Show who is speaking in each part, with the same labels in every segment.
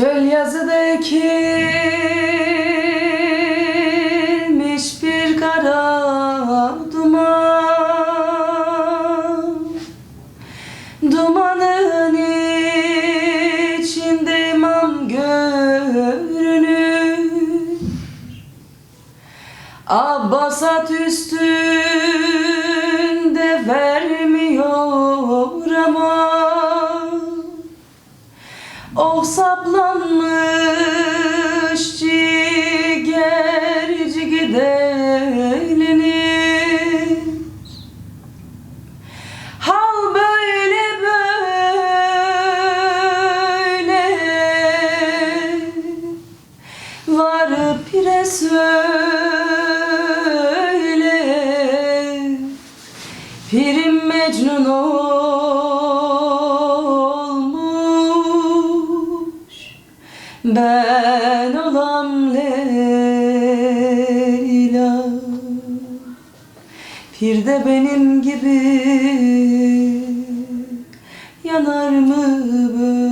Speaker 1: Çöl yazıda ekilmiş bir kara duman. Dumanın içinde imam görünür. Abbasat üstünde vermiyor Ben olam Leyla Pir de benim gibi Yanar mı böyle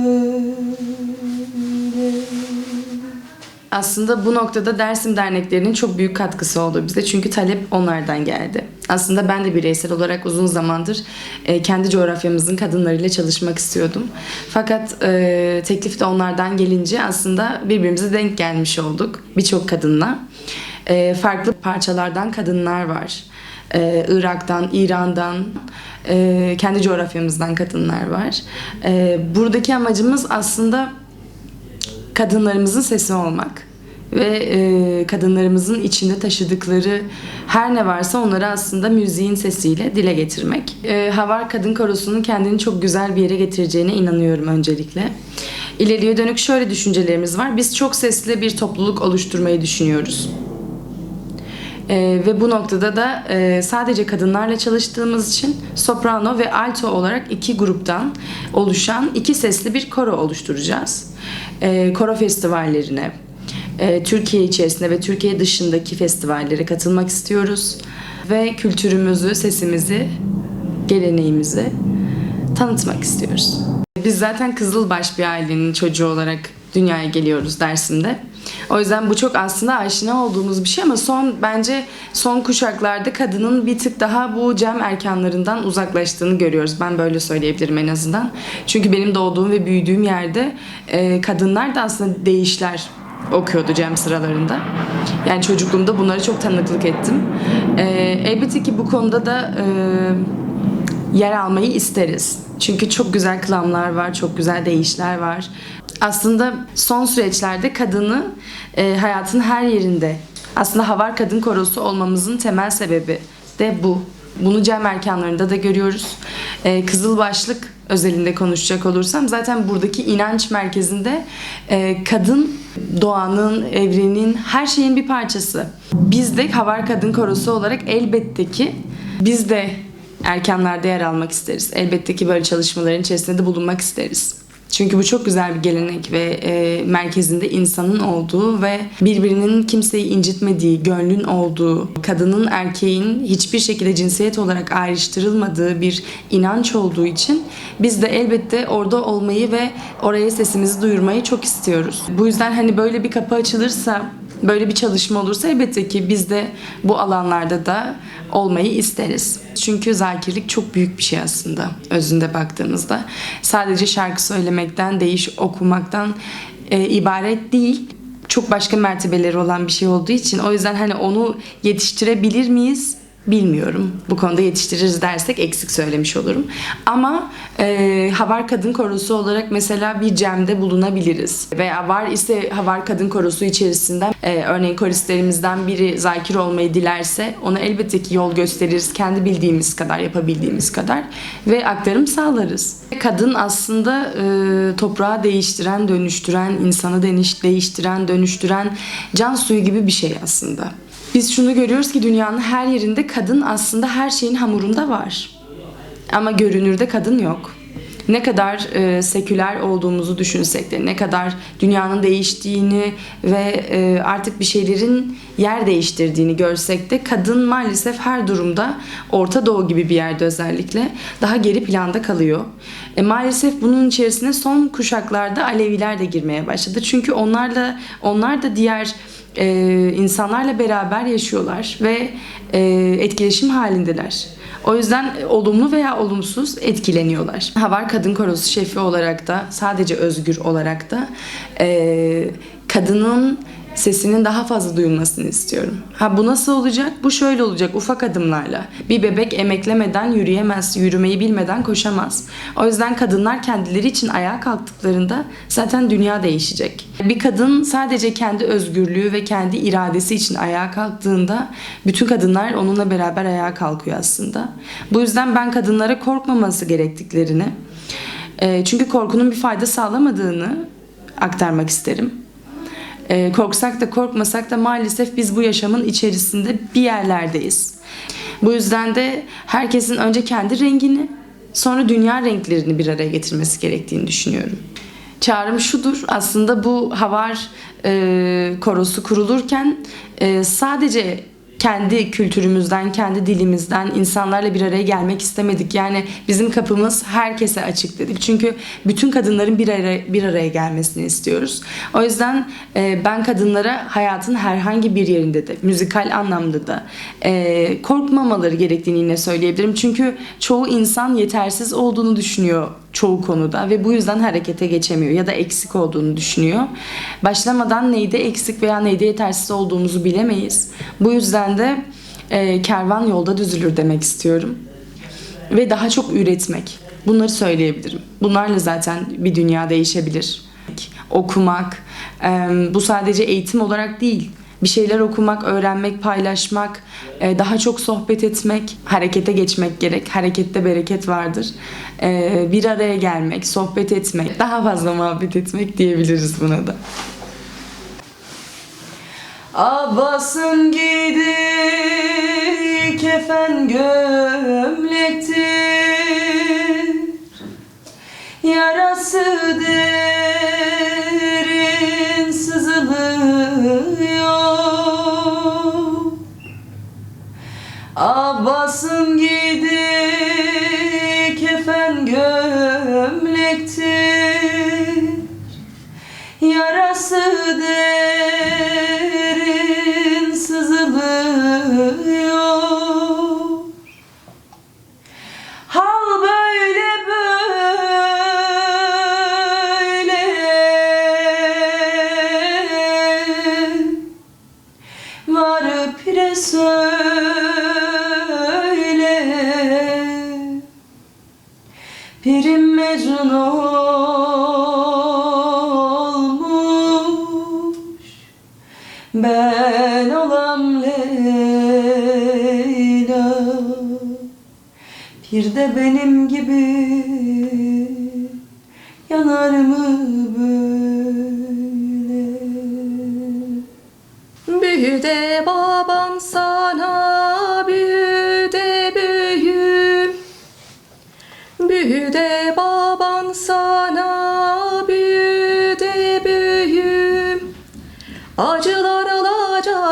Speaker 1: aslında bu noktada Dersim derneklerinin çok büyük katkısı oldu bize. Çünkü talep onlardan geldi. Aslında ben de bireysel olarak uzun zamandır e, kendi coğrafyamızın kadınlarıyla çalışmak istiyordum. Fakat e, teklif de onlardan gelince aslında birbirimize denk gelmiş olduk birçok kadınla. E, farklı parçalardan kadınlar var. E, Irak'tan, İran'dan, e, kendi coğrafyamızdan kadınlar var. E, buradaki amacımız aslında kadınlarımızın sesi olmak ve e, kadınlarımızın içinde taşıdıkları her ne varsa onları aslında müziğin sesiyle dile getirmek. E, Havar Kadın Korosu'nun kendini çok güzel bir yere getireceğine inanıyorum öncelikle. İleriye dönük şöyle düşüncelerimiz var. Biz çok sesli bir topluluk oluşturmayı düşünüyoruz. Ee, ve bu noktada da e, sadece kadınlarla çalıştığımız için soprano ve alto olarak iki gruptan oluşan iki sesli bir koro oluşturacağız. Ee, koro festivallerine, e, Türkiye içerisinde ve Türkiye dışındaki festivallere katılmak istiyoruz. Ve kültürümüzü, sesimizi, geleneğimizi tanıtmak istiyoruz. Biz zaten Kızılbaş bir ailenin çocuğu olarak dünyaya geliyoruz Dersim'de. O yüzden bu çok aslında aşina olduğumuz bir şey ama son bence son kuşaklarda kadının bir tık daha bu cem erkanlarından uzaklaştığını görüyoruz. Ben böyle söyleyebilirim en azından. Çünkü benim doğduğum ve büyüdüğüm yerde e, kadınlar da aslında değişler okuyordu cem sıralarında. Yani çocukluğumda bunlara çok tanıklık ettim. E, elbette ki bu konuda da e, yer almayı isteriz. Çünkü çok güzel kılamlar var, çok güzel değişler var. Aslında son süreçlerde kadını e, hayatın her yerinde aslında Havar Kadın Korosu olmamızın temel sebebi de bu. Bunu cem erkanlarında da görüyoruz. E, Kızılbaşlık özelinde konuşacak olursam zaten buradaki inanç merkezinde e, kadın doğanın, evrenin, her şeyin bir parçası. Biz de Havar Kadın Korosu olarak elbette ki biz de erkenlerde yer almak isteriz. Elbette ki böyle çalışmaların içerisinde de bulunmak isteriz. Çünkü bu çok güzel bir gelenek ve e, merkezinde insanın olduğu ve birbirinin kimseyi incitmediği, gönlün olduğu, kadının erkeğin hiçbir şekilde cinsiyet olarak ayrıştırılmadığı bir inanç olduğu için biz de elbette orada olmayı ve oraya sesimizi duyurmayı çok istiyoruz. Bu yüzden hani böyle bir kapı açılırsa böyle bir çalışma olursa elbette ki biz de bu alanlarda da olmayı isteriz. Çünkü zakirlik çok büyük bir şey aslında özünde baktığımızda. Sadece şarkı söylemekten, değiş okumaktan e, ibaret değil. Çok başka mertebeleri olan bir şey olduğu için o yüzden hani onu yetiştirebilir miyiz? Bilmiyorum. Bu konuda yetiştiririz dersek eksik söylemiş olurum. Ama e, Havar Kadın Korosu olarak mesela bir cemde bulunabiliriz. Veya var ise Havar Kadın Korosu içerisinden e, örneğin koristlerimizden biri zakir olmayı dilerse ona elbette ki yol gösteririz. Kendi bildiğimiz kadar, yapabildiğimiz kadar ve aktarım sağlarız. Kadın aslında e, toprağı değiştiren, dönüştüren, insanı değiştiren, dönüştüren can suyu gibi bir şey aslında. Biz şunu görüyoruz ki dünyanın her yerinde kadın aslında her şeyin hamurunda var. Ama görünürde kadın yok. ne kadar e, seküler olduğumuzu düşünsek de, ne kadar dünyanın değiştiğini ve e, artık bir şeylerin yer değiştirdiğini görsek de kadın maalesef her durumda Orta Doğu gibi bir yerde özellikle daha geri planda kalıyor. E, maalesef bunun içerisine son kuşaklarda Aleviler de girmeye başladı. Çünkü onlarla onlar da diğer e, insanlarla beraber yaşıyorlar ve e, etkileşim halindeler. O yüzden olumlu veya olumsuz etkileniyorlar. Havar Kadın Korosu şefi olarak da sadece özgür olarak da e, kadının sesinin daha fazla duyulmasını istiyorum. Ha bu nasıl olacak? Bu şöyle olacak ufak adımlarla. Bir bebek emeklemeden yürüyemez, yürümeyi bilmeden koşamaz. O yüzden kadınlar kendileri için ayağa kalktıklarında zaten dünya değişecek. Bir kadın sadece kendi özgürlüğü ve kendi iradesi için ayağa kalktığında bütün kadınlar onunla beraber ayağa kalkıyor aslında. Bu yüzden ben kadınlara korkmaması gerektiklerini, e, çünkü korkunun bir fayda sağlamadığını aktarmak isterim. Ee, korksak da korkmasak da maalesef biz bu yaşamın içerisinde bir yerlerdeyiz. Bu yüzden de herkesin önce kendi rengini sonra dünya renklerini bir araya getirmesi gerektiğini düşünüyorum. Çağrım şudur aslında bu havar e, korosu kurulurken e, sadece kendi kültürümüzden, kendi dilimizden insanlarla bir araya gelmek istemedik. Yani bizim kapımız herkese açık dedik. Çünkü bütün kadınların bir araya, bir araya gelmesini istiyoruz. O yüzden e, ben kadınlara hayatın herhangi bir yerinde de, müzikal anlamda da e, korkmamaları gerektiğini yine söyleyebilirim. Çünkü çoğu insan yetersiz olduğunu düşünüyor çoğu konuda ve bu yüzden harekete geçemiyor ya da eksik olduğunu düşünüyor. Başlamadan neyde eksik veya neyde yetersiz olduğumuzu bilemeyiz. Bu yüzden de e, kervan yolda düzülür demek istiyorum. Ve daha çok üretmek. Bunları söyleyebilirim. Bunlarla zaten bir dünya değişebilir. Okumak, e, bu sadece eğitim olarak değil bir şeyler okumak, öğrenmek, paylaşmak, e, daha çok sohbet etmek, harekete geçmek gerek. Harekette bereket vardır. E, Bir araya gelmek, sohbet etmek, daha fazla muhabbet etmek diyebiliriz buna da. Abbas'ın giydi kefen gömlektir gömlektir Yarası derin sızılıyor. Hal böyle böyle. Var pire söyle Mecnun olmuş. Ben olam Bir de benim gibi Yanar mı böyle?
Speaker 2: Büyüde baban sana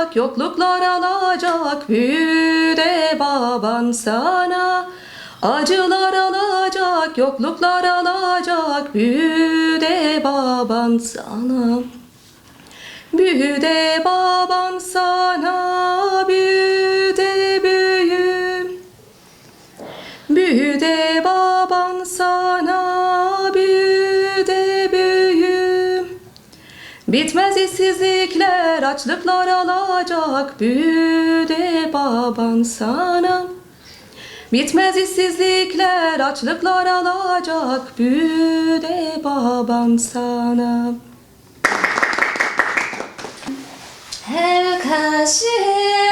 Speaker 2: alacak, yokluklar alacak Büyüde baban sana. Acılar alacak, yokluklar alacak Büyüde baban sana. Büyüde baban sana büyüde Bitmez işsizlikler açlıklar alacak Büyüde baban sana. Bitmez işsizlikler açlıklar alacak Büyüde baban sana.
Speaker 3: El karşıya,